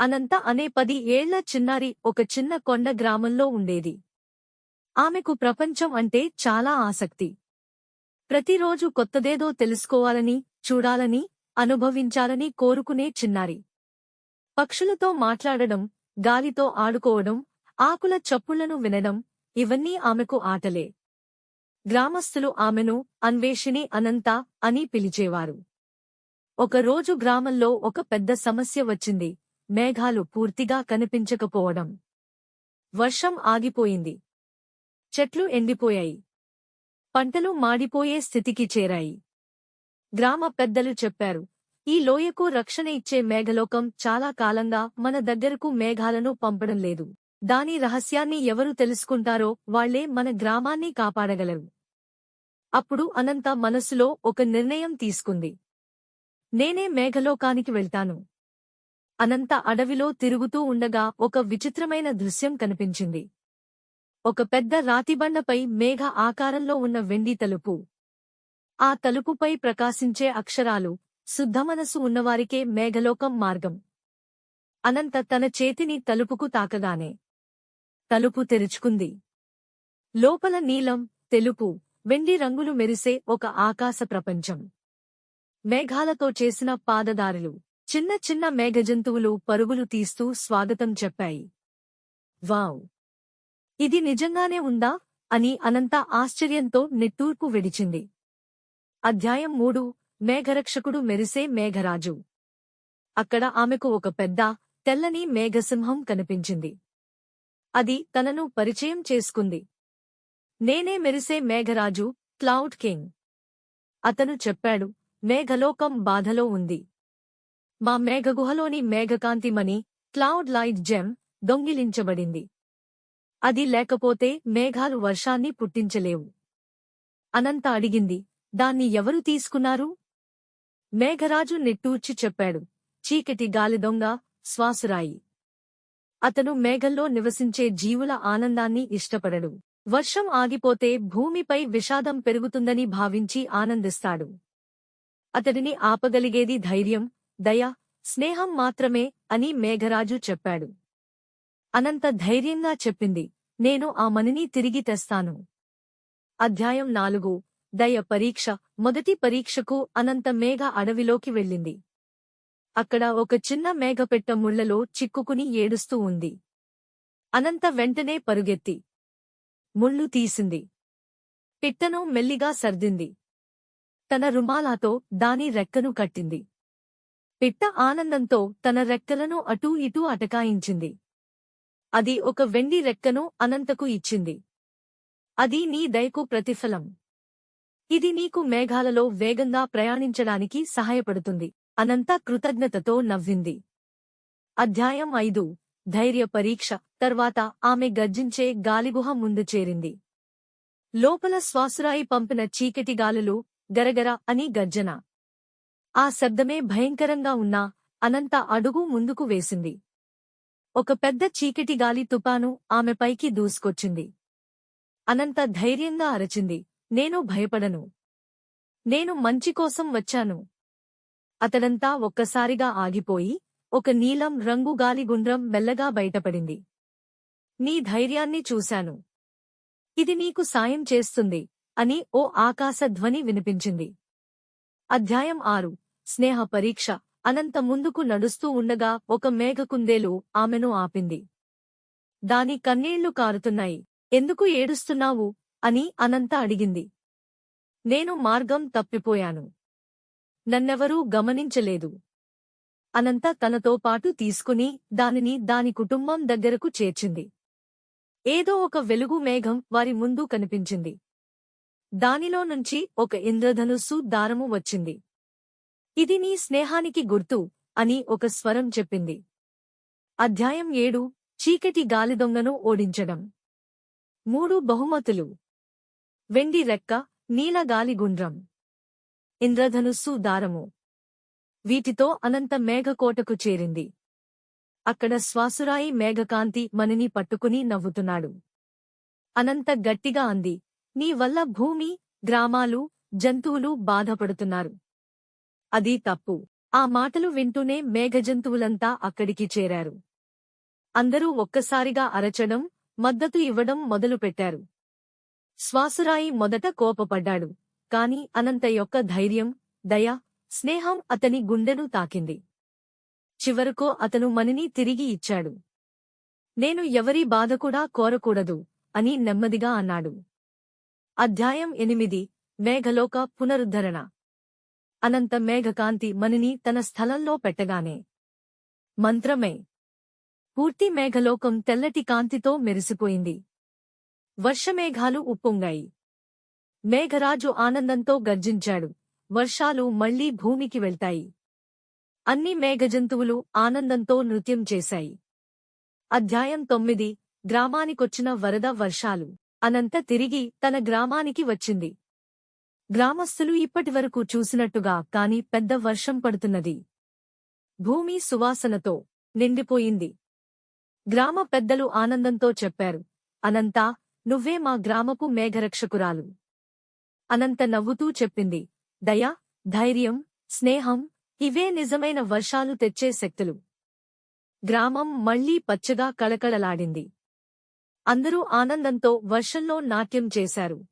అనంత అనే పది ఏళ్ళ చిన్నారి ఒక చిన్న కొండ గ్రామంలో ఉండేది. ఆమెకు ప్రపంచం అంటే చాలా ఆసక్తి. ప్రతిరోజు కొత్తదేదో తెలుసుకోవాలని చూడాలని అనుభవించాలని కోరుకునే చిన్నారి. పక్షులతో మాట్లాడడం గాలితో ఆడుకోవడం ఆకుల చప్పుళ్ళను వినడం ఇవన్నీ ఆమెకు ఆటలే. గ్రామస్థులు ఆమెను అన్వేషిణి అనంత అని పిలిచేవారు. ఒకరోజు గ్రామంలో ఒక పెద్ద సమస్య వచ్చింది. మేఘాలు పూర్తిగా కనిపించకపోవడం. వర్షం ఆగిపోయింది. చెట్లు ఎండిపోయాయి. పంటలు మాడిపోయే స్థితికి చేరాయి. గ్రామ పెద్దలు చెప్పారు ఈ లోయకు రక్షణ ఇచ్చే మేఘలోకం చాలా కాలంగా మన దగ్గరకు మేఘాలను పంపడం లేదు. దాని రహస్యాన్ని ఎవరు తెలుసుకుంటారో వాళ్ళే మన గ్రామాన్ని కాపాడగలరు. అప్పుడు అనంత మనసులో ఒక నిర్ణయం తీసుకుంది. నేనే మేఘలోకానికి వెళ్తాను. అనంత అడవిలో తిరుగుతూ ఉండగా ఒక విచిత్రమైన దృశ్యం కనిపించింది. ఒక పెద్ద రాతిబండపై మేఘ ఆకారంలో ఉన్న వెండి తలుపు. ఆ తలుపుపై ప్రకాశించే అక్షరాలు శుద్ధమనసు ఉన్నవారికే మేఘలోకం మార్గం. అనంత తన చేతిని తలుపుకు తాకగానే తలుపు తెరుచుకుంది. లోపల నీలం తెలుపు వెండి రంగులు మెరిసే ఒక ఆకాశ ప్రపంచం. మేఘాలతో చేసిన పాదదారులు. చిన్న చిన్న మేఘజంతువులు పరుగులు తీస్తూ స్వాగతం చెప్పాయి. వావ్! ఇది నిజంగానే ఉందా? అని అనంత ఆశ్చర్యంతో నిట్టూర్పు విడిచింది. అధ్యాయం మూడు. మేఘరక్షకుడు మెరిసే మేఘరాజు. అక్కడ ఆమెకు ఒక పెద్ద తెల్లని మేఘసింహం కనిపించింది. అది తనను పరిచయం చేసుకుంది. నేనే మెరిసే మేఘరాజు క్లౌడ్ కింగ్. అతను చెప్పాడు మేఘలోకం బాధలో ఉంది. మా మేఘగుహలోని మేఘకాంతిమణి క్లౌడ్ లైట్ జెమ్ దొంగిలించబడింది. అది లేకపోతే మేఘాలు వర్షాన్ని పుట్టించలేవు. అనంత అడిగింది దాన్ని ఎవరు తీసుకున్నారు? మేఘరాజు నిట్టూర్చి చెప్పాడు చీకటి గాలి దొంగ శ్వాసురాయి. అతను మేఘల్లో నివసించే జీవుల ఆనందాన్ని ఇష్టపడడు. వర్షం ఆగిపోతే భూమిపై విషాదం పెరుగుతుందని భావించి ఆనందిస్తాడు. అతడిని ఆపగలిగేది ధైర్యం దయ స్నేహం మాత్రమే అని మేఘరాజు చెప్పాడు. అనంత ధైర్యంగా చెప్పింది నేను ఆ మనిని తిరిగి తెస్తాను. అధ్యాయం నాలుగు దయ పరీక్ష మొదటి పరీక్షకు అనంత మేఘ అడవిలోకి వెళ్ళింది. అక్కడ ఒక చిన్న మేఘపెట్ట ముళ్ళలో చిక్కుకుని ఏడుస్తూ ఉంది. అనంత వెంటనే పరుగెత్తి ముళ్ళు తీసింది. పిట్టను మెల్లిగా సర్దింది. తన రుమాలాతో దాని రెక్కను కట్టింది. పిట్ట ఆనందంతో తన రెక్కలను అటూ ఇటూ అటకాయించింది. అది ఒక వెండి రెక్కను అనంతకు ఇచ్చింది. అది నీ దయకు ప్రతిఫలం. ఇది నీకు మేఘాలలో వేగంగా ప్రయాణించడానికి సహాయపడుతుంది. అనంత కృతజ్ఞతతో నవ్వింది. అధ్యాయం ఐదు. ధైర్య పరీక్ష. తర్వాత ఆమె గర్జించే గాలిగుహ ముందు చేరింది. లోపల శ్వాసురాయి పంపిన చీకటి గాలులు గరగర అని గర్జన. ఆ శబ్దమే భయంకరంగా ఉన్నా అనంత అడుగు ముందుకు వేసింది. ఒక పెద్ద చీకటి గాలి తుపాను ఆమెపైకి దూసుకొచ్చింది. అనంత ధైర్యంగా అరచింది. నేను భయపడను. నేను మంచి కోసం వచ్చాను అతడంతా ఒక్కసారిగా ఆగిపోయి ఒక నీలం రంగు గాలిగుండ్రం మెల్లగా బయటపడింది. నీ ధైర్యాన్ని చూశాను. ఇది నీకు సాయం చేస్తుంది అని ఓ ఆకాశ ధ్వని వినిపించింది. అధ్యాయం ఆరు. స్నేహ పరీక్ష అనంత ముందుకు నడుస్తూ ఉండగా ఒక మేఘకుందేలు ఆమెను ఆపింది. దాని కన్నీళ్ళు కారుతున్నాయి. ఎందుకు ఏడుస్తున్నావు అని అనంత అడిగింది. నేను మార్గం తప్పిపోయాను. నన్నెవరూ గమనించలేదు అనంత తనతో పాటు తీసుకుని దానిని దాని కుటుంబం దగ్గరకు చేర్చింది. ఏదో ఒక వెలుగు మేఘం వారి ముందు కనిపించింది. దానిలో నుంచి ఒక ఇంద్రధనుస్సు దారము వచ్చింది. ఇది నీ స్నేహానికి గుర్తు అని ఒక స్వరం చెప్పింది. అధ్యాయం ఏడు చీకటి గాలిదొంగను ఓడించడం. మూడు బహుమతులు. వెండి రెక్క నీల గుండ్రం. ఇంద్రధనుస్సు దారము. వీటితో అనంత మేఘకోటకు చేరింది. అక్కడ శ్వాసురాయి మేఘకాంతి మనిని పట్టుకుని నవ్వుతున్నాడు. అనంత గట్టిగా అంది నీ వల్ల భూమి గ్రామాలు జంతువులు బాధపడుతున్నారు. అది తప్పు. ఆ మాటలు వింటూనే మేఘజంతువులంతా అక్కడికి చేరారు. అందరూ ఒక్కసారిగా అరచడం మద్దతు ఇవ్వడం మొదలుపెట్టారు. శ్వాసురాయి మొదట కోపపడ్డాడు. కాని అనంత యొక్క ధైర్యం దయ స్నేహం అతని గుండెను తాకింది. చివరకు అతను మనిని తిరిగి ఇచ్చాడు. నేను ఎవరి బాధ కూడా కోరకూడదు అని నెమ్మదిగా అన్నాడు. అధ్యాయం ఎనిమిది. మేఘలోక పునరుద్ధరణ. అనంత మేఘకాంతి మనిని తన స్థలంలో పెట్టగానే మంత్రమే. పూర్తి మేఘలోకం తెల్లటి కాంతితో మెరిసిపోయింది. వర్షమేఘాలు ఉప్పొంగాయి. మేఘరాజు ఆనందంతో గర్జించాడు. వర్షాలు మళ్ళీ భూమికి వెళ్తాయి. అన్ని మేఘజంతువులు ఆనందంతో నృత్యం చేశాయి. అధ్యాయం తొమ్మిది. గ్రామానికొచ్చిన వరద వర్షాలు. అనంత తిరిగి తన గ్రామానికి వచ్చింది. గ్రామస్తులు ఇప్పటివరకు చూసినట్టుగా కాని పెద్ద వర్షం పడుతున్నది. భూమి సువాసనతో నిండిపోయింది. గ్రామ పెద్దలు ఆనందంతో చెప్పారు అనంతా నువ్వే మా గ్రామపు మేఘరక్షకురాలు అనంత నవ్వుతూ చెప్పింది దయ ధైర్యం స్నేహం ఇవే నిజమైన వర్షాలు తెచ్చే శక్తులు. గ్రామం మళ్ళీ పచ్చగా కళకళలాడింది. అందరూ ఆనందంతో వర్షంలో నాట్యం చేశారు.